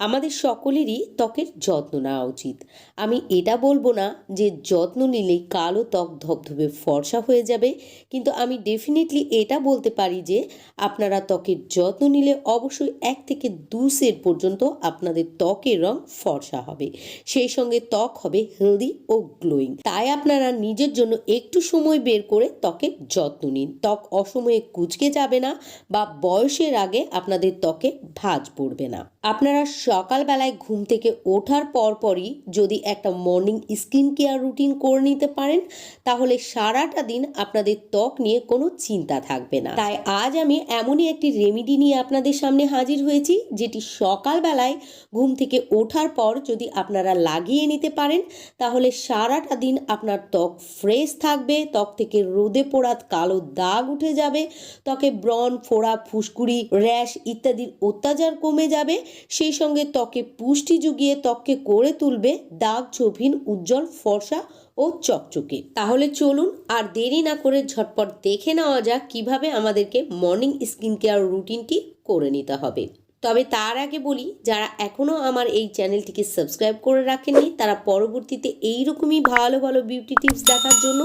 আমাদের সকলেরই ত্বকের যত্ন নেওয়া উচিত। আমি এটা বলব না যে যত্ন নিলে কালো ত্বক ধবধবে, ফর্সা হয়ে যাবে, কিন্তু আমি ডেফিনেটলি এটা বলতে পারি যে আপনারা ত্বকের যত্ন নিলে অবশ্যই এক থেকে দু সেট পর্যন্ত আপনাদের ত্বকের রং ফর্সা হবে। সেই সঙ্গে ত্বক হবে হেলদি ও গ্লোয়িং তাই আপনারা নিজের জন্য একটু সময় বের করে ত্বকের যত্ন নিন। ত্বক অসময়ে কুচকে যাবে না বা বয়সের আগে আপনাদের ত্বকে ভাঁজ পড়বে না। আপনারা সকালবেলায় ঘুম থেকে ওঠার পরপরই যদি একটা মর্নিং স্কিন কেয়ার রুটিন করে নিতে পারেন, তাহলে সারাটা দিন আপনাদের ত্বক নিয়ে কোনো চিন্তা থাকবে না। তাই আজ আমি এমনই একটি রেমিডি নিয়ে আপনাদের সামনে হাজির হয়েছি, যেটি সকালবেলায় ঘুম থেকে ওঠার পর যদি আপনারা লাগিয়ে নিতে পারেন, তাহলে সারাটা দিন আপনার ত্বক ফ্রেশ থাকবে, ত্বক থেকে রোদে পোড়াত কালো দাগ উঠে যাবে, ত্বকে ব্রণ, ফোড়া, ফুসকুড়ি, র্যাশ ইত্যাদির অত্যাচার কমে যাবে, সেই সঙ্গে ত্বকে পুষ্টি জুগিয়ে ত্বককে করে তুলবে দাগ ছোভিন উজ্জ্বল, ফর্সা ও চকচকে। তাহলে চলুন আর দেরি না করে ঝটপট দেখে নেওয়া যাক কীভাবে আমাদেরকে মর্নিং স্কিন কেয়ার রুটিনটি করে নিতে হবে। তবে তার আগে বলি, যারা এখনও আমার এই চ্যানেলটিকে সাবস্ক্রাইব করে রাখেননি, তারা পরবর্তীতে এই রকমই ভালো ভালো বিউটি টিপস দেখার জন্য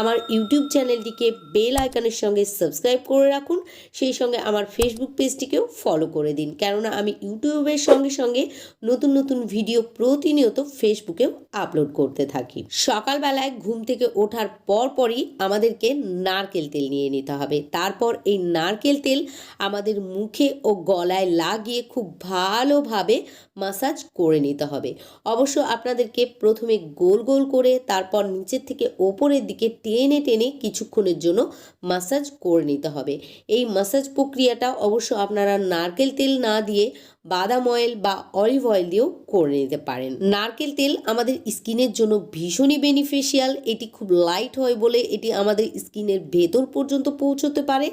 আমার ইউটিউব চ্যানেলটিকে বেল আইকনের সঙ্গে সাবস্ক্রাইব করে রাখুন। সেই সঙ্গে আমার ফেসবুক পেজটিকেও ফলো করে দিন। কেননা আমি ইউটিউবের সঙ্গে সঙ্গে নতুন নতুন ভিডিও প্রতিনিয়ত ফেসবুকেও আপলোড করতে থাকি। সকালবেলায় ঘুম থেকে ওঠার পর পরই আমাদেরকে নারকেল তেল নিয়ে নিতে হবে। তারপর এই নারকেল তেল আমাদের মুখে ও গলায় লাগিয়ে খুব ভালোভাবে মাসাজ করে নিতে হবে। অবশ্য আপনাদেরকে প্রথমে গোল গোল করে, তারপর নিচের থেকে ওপরের দিকে টেনে টেনে কিছুক্ষণের জন্য মাসাজ করে নিতে হবে। এই মাসাজ প্রক্রিয়াটা অবশ্য আপনারা নারকেল তেল না দিয়ে বাদাম অয়েল বা অলিভ অয়েল দিয়েও করে নিতে পারেন। নারকেল তেল আমাদের স্কিনের জন্য ভীষণই বেনিফিশিয়াল এটি খুব লাইট হয় বলে এটি আমাদের স্কিনের ভেতর পর্যন্ত পৌঁছতে পারে,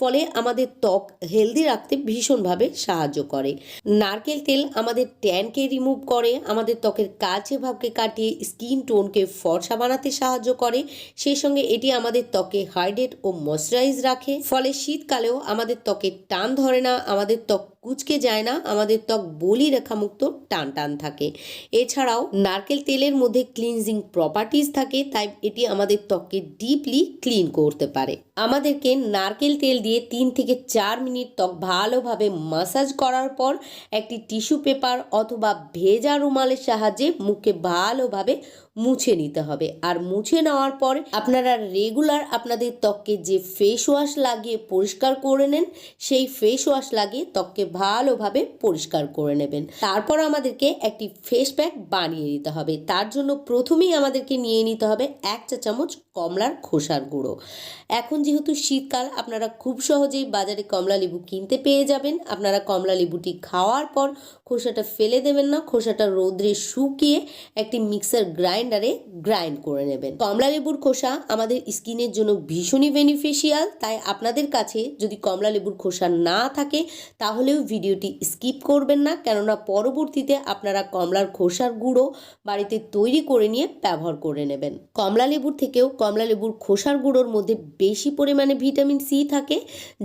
ফলে আমাদের ত্বক হেলদি রাখতে ভীষণভাবে সাহায্য করে। নারকেল তেল আমাদের ট্যানকে রিমুভ করে, আমাদের ত্বকের কাছে ভাবকে কাটিয়ে স্কিন টোনকে ফর্সা বানাতে সাহায্য করে, সেই সঙ্গে এটি আমাদের ত্বকে হাইড্রেট ও ময়শ্চারাইজ রাখে, ফলে শীতকালেও আমাদের ত্বকে টান ধরে না, আমাদের ত্বক কুচকে যায় না, আমাদের ত্বক বলি রেখামুক্ত টান টান থাকে। এছাড়াও নারকেল তেলের মধ্যে ক্লিনজিং প্রপার্টিজ থাকে, তাই এটি আমাদের ত্বককে ডিপলি ক্লিন করতে পারে। আমাদেরকে নারকেল তেল দিয়ে তিন থেকে চার মিনিট ত্বক ভালোভাবে মাসাজ করার পর একটি টিস্যু পেপার অথবা ভেজা রুমালের সাহায্যে মুখকে ভালোভাবে মুছে নিতে হবে। আর মুছে নেওয়ার পর আপনারা রেগুলার আপনাদের ত্বককে যে ফেস ওয়াশ লাগিয়ে পরিষ্কার করে নেন, সেই ফেস ওয়াশ লাগিয়ে ত্বককে ভালোভাবে পরিষ্কার করে নেবেন। তারপর আমাদেরকে একটি ফেস প্যাক বানিয়ে নিতে হবে। তার জন্য প্রথমেই আমাদেরকে নিয়ে নিতে হবে এক চা চামচ কমলার খোসার গুঁড়ো। এখন যেহেতু শীতকাল, আপনারা খুব সহজেই বাজারে কমলা লেবু কিনতে পেয়ে যাবেন। আপনারা কমলা লেবুটি খাওয়ার পর খোসাটা ফেলে দেবেন না, খোসাটা রোদ্রে শুকিয়ে একটি মিক্সার গ্রাইন্ডারে গ্রাইন্ড করে নেবেন। কমলা লেবুর খোসা আমাদের স্কিনের জন্য ভীষণই বেনিফিশিয়াল, তাই আপনাদের কাছে যদি কমলা লেবুর খোসা না থাকে, তাহলেও ভিডিওটি স্কিপ করবেন না, কেননা পরবর্তীতে আপনারা কমলার খোসার গুঁড়ো বাড়িতে তৈরি করে নিয়ে ব্যবহার করে নেবেন। কমলা লেবুর থেকেও কমলা লেবুর খোসার গুঁড়োর মধ্যে বেশি পরিমাণে ভিটামিন সি থাকে,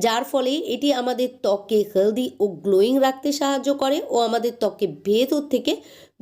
যার ফলে এটি আমাদের ত্বককে হেলদি ও গ্লোয়িং রাখতে সাহায্য করে ও আমাদের ত্বককে ভেতর থেকে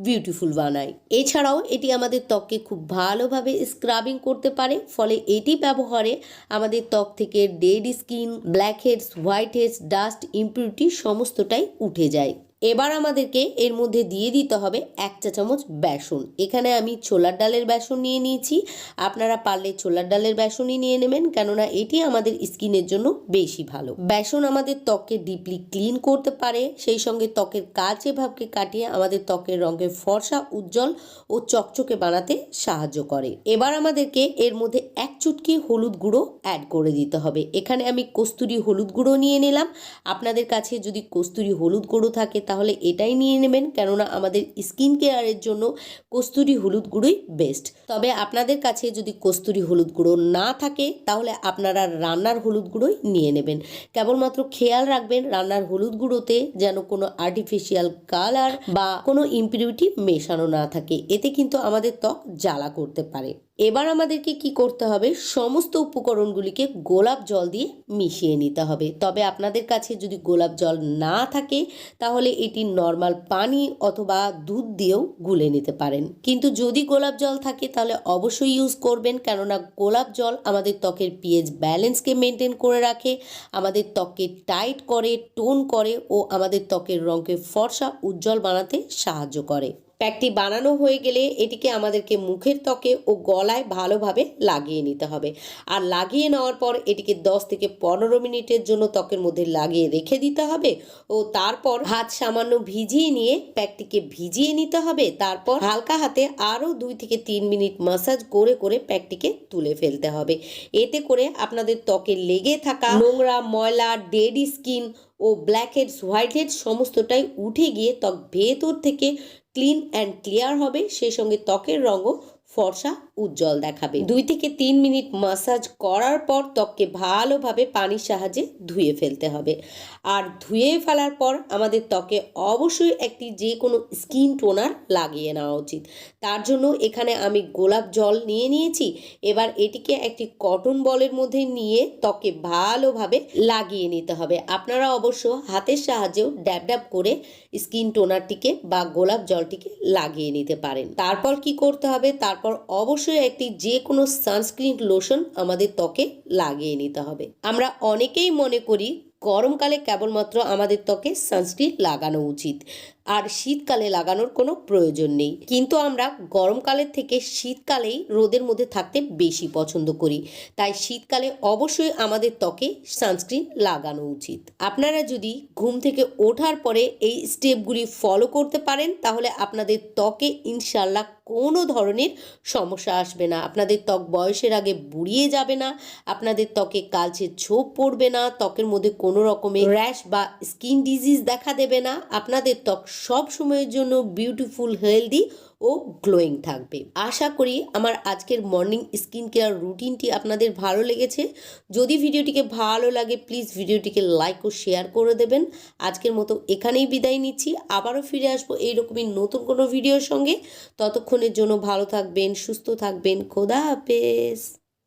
বিউটিফুল বানায়। এছাড়াও এটি আমাদের ত্বককে খুব ভালোভাবে স্ক্রাবিং করতে পারে, ফলে এটি ব্যবহারে আমাদের ত্বক থেকে dead skin blackheads whiteheads dust impurity সমস্তটাই উঠে যায়। এবার আমাদেরকে এর মধ্যে দিয়ে দিতে হবে এক চা চামচ বেসন। এখানে আমি ছোলার ডালের বেসন নিয়ে নিয়েছি। আপনারা পারলে ছোলার ডালের বেসনই নিয়ে নেবেন, কেননা এটি আমাদের স্কিনের জন্য বেশি ভালো। বেসন আমাদের ত্বককে ডিপলি ক্লিন করতে পারে, সেই সঙ্গে ত্বকের কাছে ভাবকে কাটিয়ে আমাদের ত্বকের রঙের ফর্সা, উজ্জ্বল ও চকচকে বানাতে সাহায্য করে। এবার আমাদেরকে এর মধ্যে এক চুটকি হলুদ গুঁড়ো অ্যাড করে দিতে হবে। এখানে আমি কস্তুরি হলুদ গুঁড়ো নিয়ে নিলাম। আপনাদের কাছে যদি কস্তুরি হলুদ গুঁড়ো থাকে তাহলে এটাই নিয়ে নেবেন। কেননা আমাদের স্কিন কেয়ারের জন্য কস্তুরি হলুদ গুঁড়োই বেস্ট তবে আপনাদের কাছে যদি কস্তুরি হলুদ গুঁড়ো না থাকে, তাহলে আপনারা রান্নার হলুদ গুঁড়োই নিয়ে নেবেন। কেবলমাত্র খেয়াল রাখবেন, রান্নার হলুদ গুঁড়োতে যেন কোনো আর্টিফিশিয়াল কালার বা কোনো ইম্পিউরিটি মেশানো না থাকে। এতে কিন্তু আমাদের ত্বক জ্বালা করতে পারে। এবার আমাদেরকে কি করতে হবে? সমস্ত উপকরণগুলিকে গোলাপ জল দিয়ে মিশিয়ে নিতে হবে। তবে আপনাদের কাছে যদি গোলাপ জল না থাকে, তাহলে এটি নর্মাল পানি অথবা দুধ দিয়েও গুলে নিতে পারেন। কিন্তু যদি গোলাপ জল থাকে, তাহলে অবশ্যই ইউজ করবেন। কেননা গোলাপ জল আমাদের ত্বকের পিএইচ ব্যালেন্সকে মেনটেন করে রাখে, আমাদের ত্বককে টাইট করে টোন করে, ও আমাদের ত্বকের রঙকে ফর্সা, উজ্জ্বল বানাতে সাহায্য করে। প্যাকটি বানানো হয়ে গেলে এটিকে আমাদেরকে মুখের ত্বকে ও গলায় ভালোভাবে লাগিয়ে নিতে হবে। আর লাগিয়ে নেওয়ার পর এটিকে 10 থেকে পনেরো মিনিটের জন্য ত্বকের মধ্যে লাগিয়ে রেখে দিতে হবে ও তারপর হাত সামান্য ভিজিয়ে নিয়ে প্যাকটিকে ভিজিয়ে নিতে হবে। তারপর হালকা হাতে আরও দুই থেকে তিন মিনিট মাসাজ করে করে প্যাকটিকে তুলে ফেলতে হবে। এতে করে আপনাদের ত্বকে লেগে থাকা নোংরা, ময়লা, ডেড স্কিন ও ব্ল্যাক হেডস হোয়াইট হেডস সমস্তটাই উঠে গিয়ে ত্বক ভেতর থেকে ক্লিন অ্যান্ড ক্লিয়ার হবে। সেই সঙ্গে ত্বকের রঙও ফর্সা উজ্জ্বল দেখাবে। দুই থেকে তিন মিনিট মাসাজ করার পর ত্বককে ভালোভাবে পানির সাহায্যে ধুয়ে ফেলতে হবে। আর ধুয়ে ফেলার পর আমাদের ত্বকে অবশ্যই একটি যে কোনো স্কিন টোনার লাগিয়ে নেওয়া উচিত। তার জন্য এখানে আমি গোলাপ জল নিয়ে নিয়েছি। এবার এটিকে একটি কটন বলের মধ্যে নিয়ে ত্বকে ভালোভাবে লাগিয়ে নিতে হবে। আপনারা অবশ্য হাতের সাহায্যেও ড্যাব ড্যাব করে স্কিন টোনারটিকে বা গোলাপ জলটিকে লাগিয়ে নিতে পারেন। তারপর কি করতে হবে? তারপর অবশ্যই একটি যে কোনো সানস্ক্রিন লোশন আমাদের ত্বকে লাগিয়ে নিতে হবে। আমরা অনেকেই মনে করি গরমকালে কেবলমাত্র আমাদের ত্বকে সানস্ক্রিন লাগানো উচিত। আর শীতকালে লাগানোর কোনো প্রয়োজন নেই। কিন্তু আমরা গরমকালের থেকে শীতকালেই রোদের মধ্যে থাকতে বেশি পছন্দ করি। তাই শীতকালে অবশ্যই আমাদের ত্বকে সানস্ক্রিন লাগানো উচিত। আপনারা যদি ঘুম থেকে ওঠার পরে এই স্টেপগুলি ফলো করতে পারেন, তাহলে আপনাদের ত্বকে ইনশাল্লাহ কোনো ধরনের সমস্যা আসবে না। আপনাদের ত্বক বয়সের আগে বুড়িয়ে যাবে না। আপনাদের ত্বকে কালচে ছোপ পড়বে না। ত্বকের মধ্যে কোনো রকমের র্যাশ বা স্কিন ডিজিজ দেখা দেবে না। আপনাদের ত্বক সব সময়ের জন্য বিউটিফুল হেলদি ও গ্লোয়িং থাকবে। আশা করি আমার আজকের মর্নিং স্কিন কেয়ার রুটিনটি আপনাদের ভালো লেগেছে। যদি ভিডিওটিকে ভালো লাগে প্লিজ ভিডিওটিকে লাইক ও শেয়ার করে দেবেন। আজকের মতো এখানেই বিদায় নিচ্ছি। আবারও ফিরে আসব এইরকমই নতুন কোনো ভিডিওর সঙ্গে। ততক্ষণের জন্য ভালো থাকবেন, সুস্থ থাকবেন। খোদা হাফেজ।